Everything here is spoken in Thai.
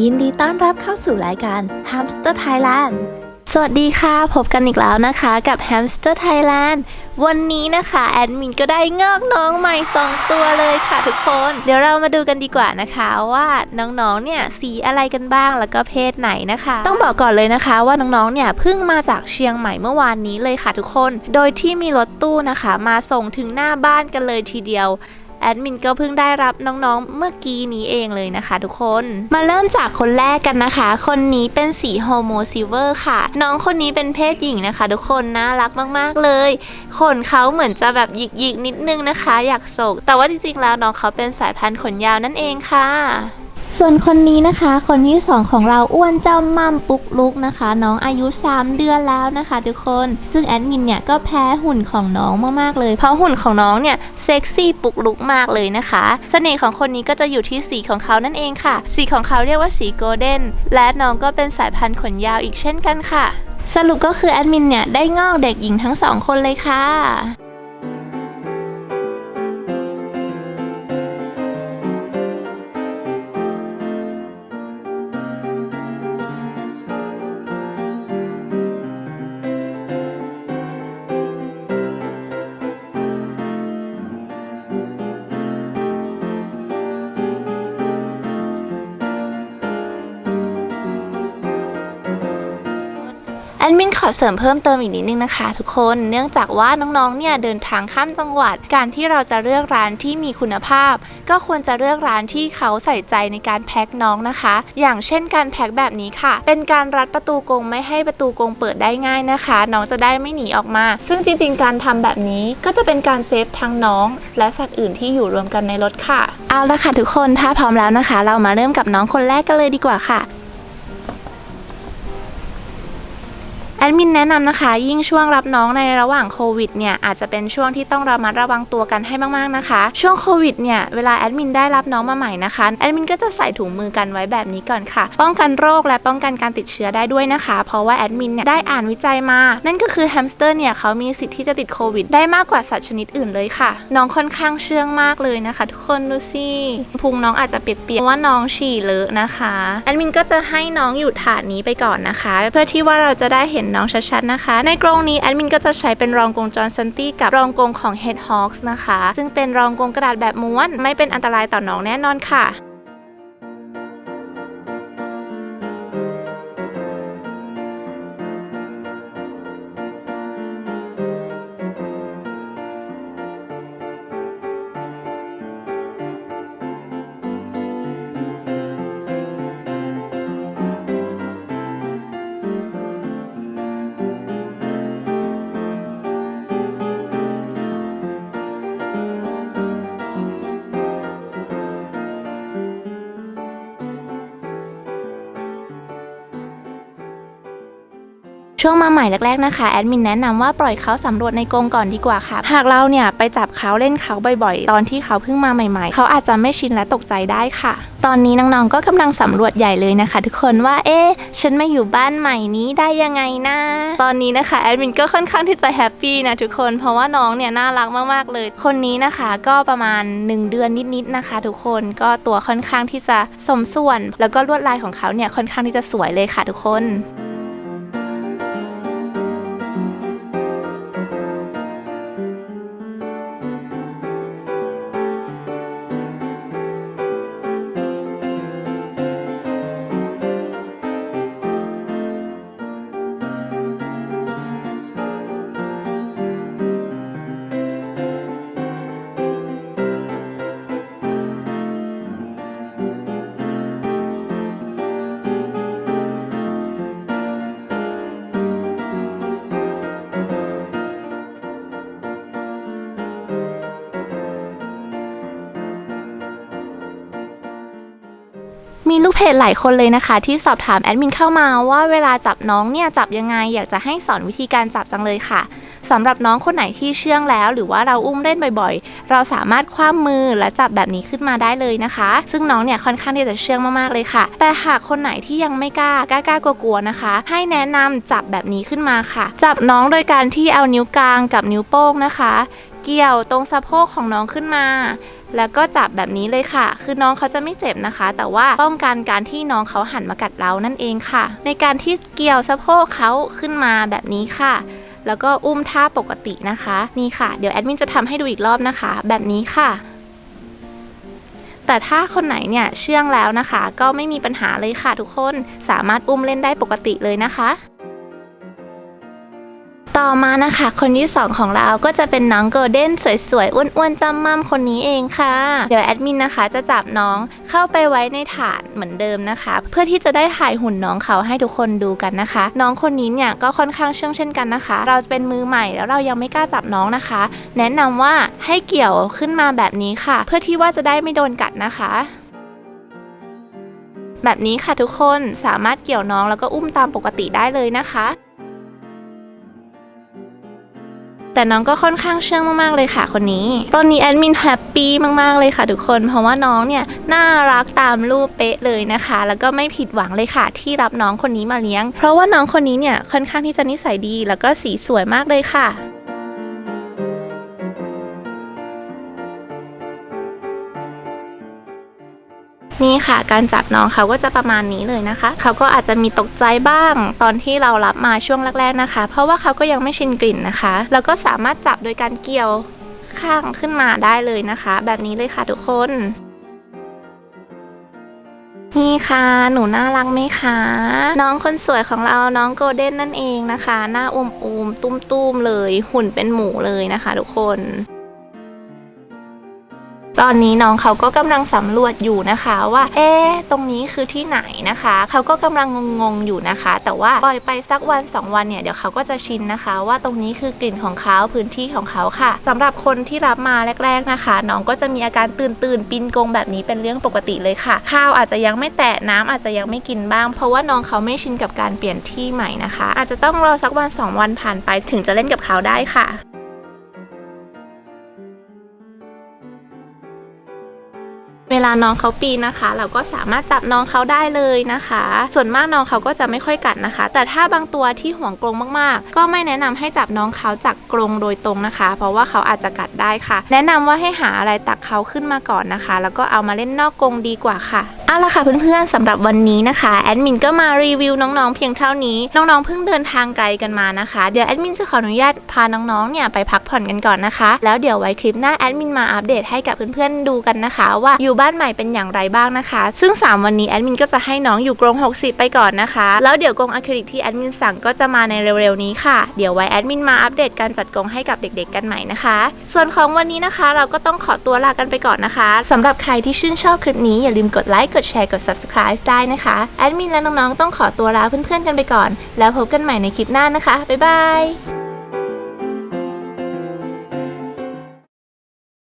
ยินดีต้อนรับเข้าสู่รายการ Hamster Thailand สวัสดีค่ะ พบกันอีกแล้วนะคะกับ Hamster Thailand วันนี้นะคะ แอดมินก็ได้งอกน้องใหม่ 2 ตัวเลยค่ะทุกคน เดี๋ยวเรามาดูกันดีกว่านะคะว่าน้องๆ เนี่ยสีอะไรกันบ้างแล้วก็เพศไหนนะคะ ต้องบอกก่อนเลยนะคะว่าน้องๆ เนี่ยเพิ่งมาจากเชียงใหม่เมื่อวานนี้เลยค่ะทุกคน โดยที่มีรถตู้นะคะ มาส่งถึงหน้าบ้านกันเลยทีเดียว แอดมินก็เพิ่งได้รับน้องๆ เมื่อกี้นี้เองเลยนะคะทุกคน มาเริ่มจากคนแรกกันนะคะ คนนี้เป็นสีโฮโมซิเวอร์ค่ะ น้องคนนี้เป็นเพศหญิงนะคะ ทุกคนน่ารักมากๆเลย ขนเขาเหมือนจะแบบหยิกๆนิดนึงนะคะ อยากโศก แต่ว่าจริงๆแล้วน้องเขาเป็นสายพันธุ์ขนยาวนั่นเองค่ะ ส่วนคนนี้นะคะ คนที่สองของเราอ้วนเจ้ามั่มปุกลุกนะคะ น้องอายุ 3 เดือนแล้วนะคะทุกคน ซึ่งแอดมินเนี่ยก็แพ้หุ่นของน้องมากๆเลย เพราะหุ่นของน้องเนี่ยเซ็กซี่ปุกลุกมากเลยนะคะ เสน่ห์ของคนนี้ก็จะอยู่ที่สีของเขานั่นเองค่ะ สีของเขาเรียกว่าสีโกลเด้น และน้องก็เป็นสายพันธุ์ขนยาวอีกเช่นกันค่ะ สรุปก็คือแอดมินเนี่ยได้งอกเด็กหญิงทั้งสองคนเลยค่ะ แอดมินขอเสริมเพิ่มเติมอีกนิดนึงนะคะ ทุกคนเนื่องจากว่าน้องๆเนี่ยเดินทางข้ามจังหวัด การที่เราจะเลือกร้านที่มีคุณภาพ ก็ควรจะเลือกร้านที่เขาใส่ใจในการแพ็คน้องนะคะ อย่างเช่นการแพ็คแบบนี้ค่ะ เป็นการรัดประตูกรงไม่ให้ประตูกรงเปิดได้ง่ายนะคะ น้องจะได้ไม่หนีออกมา ซึ่งจริงๆ การทำแบบนี้ก็จะเป็นการเซฟทั้งน้อง และสัตว์อื่นที่อยู่รวมกันในรถค่ะ เอาละค่ะทุกคนถ้าพร้อมแล้วนะคะ เรามาเริ่มกับน้องคนแรกกันเลยดีกว่าค่ะ แอดมินแนะนำนะคะ ยิ่งช่วงรับน้องในระหว่างโควิดเนี่ยอาจจะเป็นช่วงที่ต้องระมัดระวังตัวกันให้มากๆนะคะ ช่วงโควิดเนี่ยเวลาแอดมินได้รับน้องมาใหม่นะคะแอดมินก็จะใส่ถุงมือกันไว้แบบนี้ก่อนค่ะ ป้องกันโรคและป้องกันการติดเชื้อได้ด้วยนะคะ เพราะว่าแอดมินเนี่ยได้อ่านวิจัยมา นั่นก็คือแฮมสเตอร์เนี่ยเขามีสิทธิ์ที่จะติดโควิดได้มากกว่าสัตว์ชนิดอื่นเลยค่ะ น้องค่อนข้างเชื่องมากเลยนะคะ ทุกคนดูสิพุงน้องอาจจะเปียกๆเพราะว่าน้องฉี่เลอะนะคะแอดมินก็จะให้น้องอยู่ถาดนี้ไปก่อนนะคะ เพื่อที่ว่าเราจะได้เห็นน้องชัดๆนะคะ ในกรงนี้แอดมินก็จะใช้เป็นรองกรงจอห์นซันตี้กับรองกรงของ Head Hawks นะคะ ซึ่งเป็นรองกรงกระดาษแบบม้วน ไม่เป็นอันตรายต่อน้องแน่นอนค่ะ ช่วงมาใหม่แรกๆนะคะแอดมินแนะนำว่าปล่อยเขาสำรวจในกรงก่อนดีกว่าค่ะ หากเราเนี่ยไปจับเขาเล่นเขาบ่อยๆ ตอนที่เขาเพิ่งมาใหม่ๆ เขาอาจจะไม่ชินและตกใจได้ค่ะ ตอนนี้น้องๆก็กำลังสำรวจใหญ่เลยนะคะ ทุกคนว่าเอ๊ะฉันมาอยู่บ้านใหม่นี้ได้ยังไงนะ ตอนนี้นะคะแอดมินก็ค่อนข้างที่จะแฮปปี้นะทุกคนเพราะว่าน้องเนี่ยน่ารักมากๆเลย คนนี้นะคะก็ประมาณ 1 เดือนนิดๆนะคะ ทุกคนก็ตัวค่อนข้างที่จะสมส่วน แล้วก็ลวดลายของเขาเนี่ยค่อนข้างที่จะสวยเลยค่ะทุกคน จหลายคนเลยนะคะ ที่สอบถามแอดมินเข้ามาว่าเวลาจับน้องเนี่ยจับยังไง อยากจะให้สอนวิธีการจับจังเลยค่ะสำหรับน้องคนไหนที่เชื่องแล้ว หรือว่าเราอุ้มเล่นบ่อยๆ เราสามารถคว้ามือและจับแบบนี้ขึ้นมาได้เลยนะคะ ซึ่งน้องเนี่ยค่อนข้างที่จะเชื่องมากๆเลยค่ะ แต่หากคนไหนที่ยังไม่กล้ากล้ากลัวๆนะคะ ให้แนะนำจับแบบนี้ขึ้นมาค่ะ จับน้องโดยการที่เอานิ้วกลางกับนิ้วโป้งนะคะ เกี่ยวตรงสะโพกของน้องขึ้นมา แล้วก็จับแบบนี้เลยค่ะ คือน้องเขาจะไม่เจ็บนะคะ แต่ว่าป้องกันการที่น้องเขาหันมากัดเรานั่นเองค่ะ ในการที่เกี่ยวสะโพกเขาขึ้นมาแบบนี้ค่ะ แล้วก็อุ้มท่าปกตินะคะ นี่ค่ะ เดี๋ยวแอดมินจะทำให้ดูอีกรอบนะคะ แบบนี้ค่ะแต่ถ้าคนไหนเนี่ยเชื่องแล้วนะคะ ก็ไม่มีปัญหาเลยค่ะทุกคนสามารถอุ้มเล่นได้ปกติเลยนะคะ ต่อมานะคะ คนที่ 2 ของเราก็จะเป็นน้องโกลเด้นสวยๆ อ้วนๆจำมั่มคนนี้เองค่ะ เดี๋ยวแอดมินนะคะจะจับน้องเข้าไปไว้ในถาดเหมือนเดิมนะคะ เพื่อที่จะได้ถ่ายหุ่นน้องเขาให้ทุกคนดูกันนะคะ น้องคนนี้เนี่ยก็ค่อนข้างเชื่องเช่นกันนะคะ เราจะเป็นมือใหม่แล้วเรายังไม่กล้าจับน้องนะคะ แนะนำว่าให้เกี่ยวขึ้นมาแบบนี้ค่ะ เพื่อที่ว่าจะได้ไม่โดนกัดนะคะแบบนี้ค่ะทุกคนสามารถเกี่ยวน้องแล้วก็อุ้มตามปกติได้เลยนะคะ แต่น้องก็ค่อนข้างเชื่องมากๆเลยค่ะคนนี้ ตอนนี้แอดมินแฮปปี้มากๆเลยค่ะทุกคน เพราะว่าน้องเนี่ยน่ารักตามรูปเป๊ะเลยนะคะ แล้วก็ไม่ผิดหวังเลยค่ะ ที่รับน้องคนนี้มาเลี้ยง เพราะว่าน้องคนนี้เนี่ยค่อนข้างที่จะนิสัยดี แล้วก็สีสวยมากเลยค่ะ นี่ค่ะ การจับน้องเขาก็จะประมาณนี้เลยนะคะ เขาก็อาจจะมีตกใจบ้างตอนที่เรารับมาช่วงแรกๆนะคะ เพราะว่าเขาก็ยังไม่ชินกลิ่นนะคะ แล้วก็สามารถจับโดยการเกี่ยวข้างขึ้นมาได้เลยนะคะ แบบนี้เลยค่ะทุกคนนี่ค่ะ หนูน่ารักไหมคะ น้องคนสวยของเรา น้องโกลเด้นนั่นเองนะคะ หน้าอมอมๆตุ้มๆเลย หุ่นเป็นหมูเลยนะคะทุกคน ตอนนี้น้องเขาก็กำลังสำรวจอยู่นะคะว่า เอ๊ะตรงนี้คือที่ไหนนะคะ เขาก็กำลังงงๆอยู่นะคะ แต่ว่าปล่อยไปสักวัน 2 วันเนี่ยเดี๋ยวเขาก็จะชินนะคะ ว่าตรงนี้คือกลิ่นของเขาพื้นที่ของเขาค่ะสำหรับคนที่รับมาแรก ๆนะคะ น้องก็จะมีอาการตื่นตื่นปินกงแบบนี้เป็นเรื่องปกติเลยค่ะ ข้าวอาจจะยังไม่แตะน้ำอาจจะยังไม่กินบ้าง เพราะว่าน้องเขาไม่ชินกับการเปลี่ยนที่ใหม่นะคะ อาจจะต้องรอสักวัน 2 วันผ่านไปถึงจะเล่นกับเขาได้ค่ะ เวลาน้องเขาปีนนะคะ เราก็สามารถจับน้องเขาได้เลยนะคะ ส่วนมากน้องเขาก็จะไม่ค่อยกัดนะคะ แต่ถ้าบางตัวที่ห่วงกรงมากๆ ก็ไม่แนะนำให้จับน้องเขาจากกรงโดยตรงนะคะ เพราะว่าเขาอาจจะกัดได้ค่ะ แนะนำว่าให้หาอะไรตักเขาขึ้นมาก่อนนะคะ แล้วก็เอามาเล่นนอกกรงดีกว่าค่ะ เอาละค่ะเพื่อนๆสำหรับวันนี้นะคะแอดมินก็มารีวิวน้องๆเพียงเท่านี้น้องๆเพิ่งเดินทางไกลกันมานะคะ เดี๋ยวแอดมินจะขออนุญาตพาน้องๆเนี่ยไปพักผ่อนกันก่อนนะคะ แล้วเดี๋ยวไว้คลิปหน้าแอดมินมาอัปเดตให้กับเพื่อนๆดูกันนะคะ ว่าอยู่บ้านใหม่เป็นอย่างไรบ้างนะคะ ซึ่ง 3 วันนี้แอดมินก็จะให้น้องอยู่กรง 60 ไปก่อนนะคะ แล้วเดี๋ยวกรงอะคริลิกที่แอดมินสั่งก็จะมาในเร็วๆนี้ค่ะเดี๋ยวไว้แอดมินมาอัปเดตการจัดกรงให้กับเด็ก ๆ กันใหม่นะคะ ส่วนของวันนี้นะคะ เราก็ต้องขอตัวลากันไปก่อนนะคะสำหรับใครที่ชื่นชอบคลิปนี้อย่าลืมกดไลค์กดแชร์กด subscribe ได้นะคะแอดมินและน้องๆต้องขอตัวลาเพื่อนๆกันไปก่อน แล้วพบกันใหม่ในคลิปหน้านะคะบ๊ายบาย